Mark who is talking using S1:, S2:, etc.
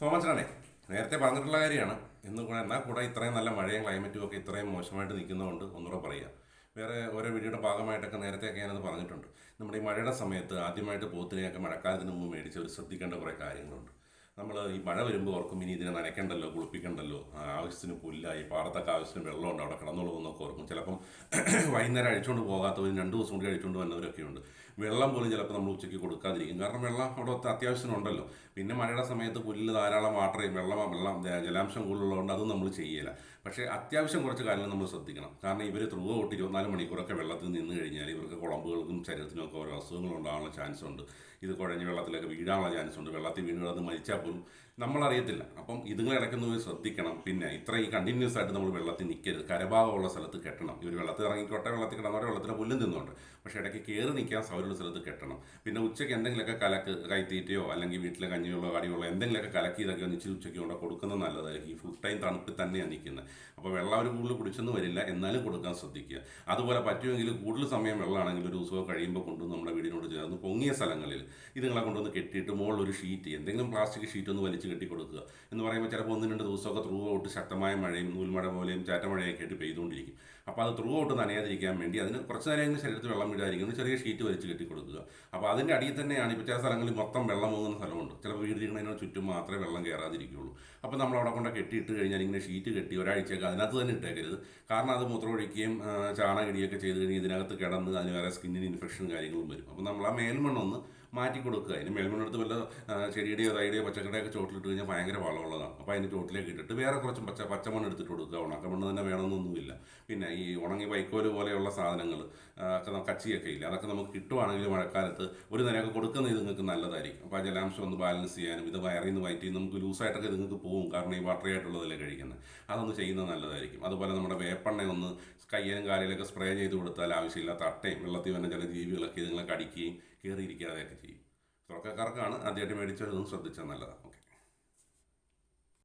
S1: തോമച്ചനാണേ നേരത്തെ പറഞ്ഞിട്ടുള്ള കാര്യമാണ്. എന്ന് കൂടെ എന്നാൽ കൂടെ ഇത്രയും നല്ല മഴയും ക്ലൈമറ്റും ഒക്കെ ഇത്രയും മോശമായിട്ട് നിൽക്കുന്നതുകൊണ്ട് ഒന്നുകൂടെ പറയാം വേറെ ഓരോ വീഡിയോയുടെ ഭാഗമായിട്ടൊക്കെ നേരത്തെയൊക്കെ ഞാനത് പറഞ്ഞിട്ടുണ്ട്. നമ്മുടെ ഈ മഴയുടെ സമയത്ത് ആദ്യമായിട്ട് പോത്തിനെയൊക്കെ മഴക്കാലത്തിന് മുമ്പ് മേടിച്ച് ഒരു ശ്രദ്ധിക്കേണ്ട കുറേ കാര്യങ്ങളുണ്ട്. നമ്മൾ ഈ മഴ വരുമ്പോൾ ഓർക്കും ഇനി ഇതിനെ നനയ്ക്കണ്ടല്ലോ കുളിപ്പിക്കണ്ടല്ലോ. ആവശ്യത്തിന് പുല്ലായി പാടത്തൊക്കെ ആവശ്യത്തിന് വെള്ളമുണ്ട് അവിടെ കിടന്നോളൂ എന്നൊക്കെ ഓർക്കും. ചിലപ്പം വൈകുന്നേരം അഴിച്ചുകൊണ്ട് പോകാത്തവരും രണ്ട് ദിവസം കൂടി അഴിച്ചുകൊണ്ട് വന്നവരൊക്കെ ഉണ്ട്. വെള്ളം പോലും ചിലപ്പോൾ നമ്മൾ ഉച്ചയ്ക്ക് കൊടുക്കാതിരിക്കും. കാരണം വെള്ളം അവിടെ അത്യാവശ്യമുണ്ടല്ലോ പിന്നെ മഴയുടെ സമയത്ത് പുല്ല് ധാരാളം വാട്ടർ ചെയ്യും. വെള്ളം വെള്ളം ജലാംശം കൂടുതലുള്ളതുകൊണ്ട് അതും നമ്മൾ ചെയ്യില്ല പക്ഷേ അത്യാവശ്യം കുറച്ച് കാര്യങ്ങൾ നമ്മൾ ശ്രദ്ധിക്കണം. കാരണം ഇവർ ത്രൂ ഔട്ട് ഇരുപത്തിനാല് മണിക്കൂറൊക്കെ വെള്ളത്തിൽ നിന്ന് കഴിഞ്ഞാൽ ഇവർക്ക് കുളമ്പുകൾക്കും ശരീരത്തിനും ഒക്കെ ഓരോ അസുഖങ്ങൾ ഉണ്ടാകാനുള്ള ചാൻസ് ഉണ്ട്. ഇത് കുഴഞ്ഞ് വെള്ളത്തിലൊക്കെ വീഴാനുള്ള ചാൻസ് ഉണ്ട്. വെള്ളത്തിൽ വീണ് കിടന്ന് മരിച്ചാൽ പോലും നമ്മളറിയത്തില്ല. അപ്പം ഇതുങ്ങൾ ഇടയ്ക്കുന്നവർ ശ്രദ്ധിക്കണം. പിന്നെ ഇത്ര ഈ കണ്ടിന്യൂസ് ആയിട്ട് നമ്മൾ വെള്ളത്തിൽ നിൽക്കരുത് കരഭാഗമുള്ള സ്ഥലത്ത് കെട്ടണം. ഇവർ വെള്ളത്തിൽ ഇറങ്ങിക്കോട്ടെ വെള്ളത്തിൽ കിടന്നവരെ വെള്ളത്തിൽ പുല്ലും തിന്നുണ്ട് പക്ഷേ ഇടയ്ക്ക് കയറി നിൽക്കാൻ സൗകര്യമുള്ള സ്ഥലത്ത് കെട്ടണം. പിന്നെ ഉച്ചയ്ക്ക് എന്തെങ്കിലുമൊക്കെ കലക്ക് കൈത്തീറ്റയോ അല്ലെങ്കിൽ വീട്ടിലെ കഞ്ഞിയുള്ളോ കടിയുള്ളോ എന്തെങ്കിലുമൊക്കെ കലക്കി ഇതൊക്കെ ഒന്ന് ഇച്ചിരി ഉച്ചയ്ക്ക് കൊണ്ട് കൊടുക്കുന്നത് നല്ലതായിരിക്കും. ഈ ഫുൾ ടൈം തണുപ്പിൽ തന്നെയാണ് നിൽക്കുന്നത്. അപ്പോൾ വെള്ളം അവർ കൂടുതൽ കുടിച്ചൊന്നും വരില്ല. എന്നാലും കൊടുക്കാൻ ശ്രദ്ധിക്കുക. അതുപോലെ പറ്റുമെങ്കിൽ കൂടുതൽ സമയം വെള്ളമാണെങ്കിൽ ഒരു ദിവസമോ കഴിയുമ്പോൾ കൊണ്ടുവന്ന് നമ്മുടെ വീടിനോട് ചേർന്ന് പൊങ്ങിയ സ്ഥലങ്ങളിൽ ഇതുങ്ങളെ കൊണ്ടുവന്ന് കെട്ടിയിട്ട് മുകളിൽ ഒരു ഷീറ്റ് എന്തെങ്കിലും പ്ലാസ്റ്റിക് ഷീറ്റ് ഒന്ന് വലിച്ച് കെട്ടി കൊടുക്കുക എന്ന് പറയുമ്പോൾ ചിലപ്പോൾ ഒന്ന് രണ്ട് ദിവസമൊക്കെ ത്രൂ ഔട്ട് ശക്തമായ മഴയും നൂൽമഴ പോലെയും ചാറ്റമഴയൊക്കെ ആയിട്ട് പെയ്തുകൊണ്ടിരിക്കും. അപ്പോൾ അത് ത്രൂ ഔട്ട് നനയാതിരിക്കാൻ വേണ്ടി അതിന് കുറച്ച് നേരം ശരീരത്തിൽ വെള്ളം വീഴാതിരിക്കും ഒരു ചെറിയ ഷീറ്റ് വലിച്ച് കെട്ടി കൊടുക്കുക അപ്പോൾ അതിന്റെ അടിയിൽ തന്നെയാണ് ഇപ്പോൾ ചില സ്ഥലങ്ങളിൽ മൊത്തം വെള്ളം പോകുന്ന സ്ഥലമുണ്ട്. ചിലപ്പോൾ വീടിരിക്കുന്നതിനോട് ചുറ്റും മാത്രമേ വെള്ളം കയറാതിരിക്കുകയുള്ളൂ. അപ്പോൾ നമ്മൾ അവിടെ കൊണ്ട് കെട്ടിയിട്ട് കഴിഞ്ഞാൽ ഇങ്ങനെ ഷീറ്റ് കെട്ടി ഒരാഴ്ചയൊക്കെ അതിനകത്ത് തന്നെ ഇട്ടേക്കരുത്. കാരണം അത് മൂത്രമൊഴിക്കുകയും ആ, ചാണകടിയൊക്കെ ചെയ്ത് കഴിഞ്ഞാൽ ഇതിനകത്ത് കിടന്ന് അതിന് വേറെ സ്കിന്നിന് ഇൻഫെക്ഷൻ കാര്യങ്ങളും വരും. അപ്പോൾ നമ്മൾ ആ മേൽമണ്ണൊന്ന് മാറ്റി കൊടുക്കുക. അതിന് മേൽമണ്ണെടുത്ത് വല്ല ചെടിയുടെയോ തൈയുടെയോ പച്ചക്കറിയൊക്കെ ചോട്ടിലിട്ട് കഴിഞ്ഞാൽ ഭയങ്കര വളമുള്ളതാണ്. അപ്പോൾ അതിന് ചോട്ടിലേക്ക് ഇട്ടിട്ട് വേറെ കുറച്ച് പച്ച പച്ചമണ്ണ് എടുത്തിട്ട് കൊടുക്കുക. ഉണക്കമണ്ണ് തന്നെ വേണമെന്നൊന്നുമില്ല. പിന്നെ ഈ ഉണങ്ങി വൈക്കോൽ പോലെയുള്ള സാധനങ്ങൾ ഒക്കെ കച്ചിയൊക്കെ ഇല്ല? അതൊക്കെ നമുക്ക് കിട്ടുവാണെങ്കിൽ മഴക്കാലത്ത് ഒരു നിലയൊക്കെ കൊടുക്കുന്നത് നിങ്ങൾക്ക് നല്ലതായിരിക്കും. അപ്പോൾ ആ ജലാംശം ഒന്ന് ബാലൻസ് ചെയ്യാനും ഇത് വയറിൽ നിന്ന് വയറ്റി നമുക്ക് ലൂസായിട്ടൊക്കെ നിങ്ങൾക്ക് പോകും കാരണം ഈ വാട്ടറി ആയിട്ടുള്ളതല്ലേ കഴിക്കുന്നത് അതൊന്ന് ചെയ്യുന്നത് നല്ലതായിരിക്കും. അതുപോലെ നമ്മുടെ വേപ്പെണ്ണ ഒന്ന് കയ്യിലും കാലിലൊക്കെ സ്പ്രേ ചെയ്ത് കൊടുത്താൽ ആവശ്യമില്ലാത്ത അട്ടയും വെള്ളത്തിൽ വന്ന ചില ജീവികളൊക്കെ ഇതുങ്ങളെ കടിക്കുകയും കയറിയിരിക്കാതെയൊക്കെ ചെയ്യും. തുടക്കക്കാർക്കാണ് ആദ്യമായിട്ട് മേടിച്ചെഴുതും ശ്രദ്ധിച്ചാൽ നല്ലതാണ്.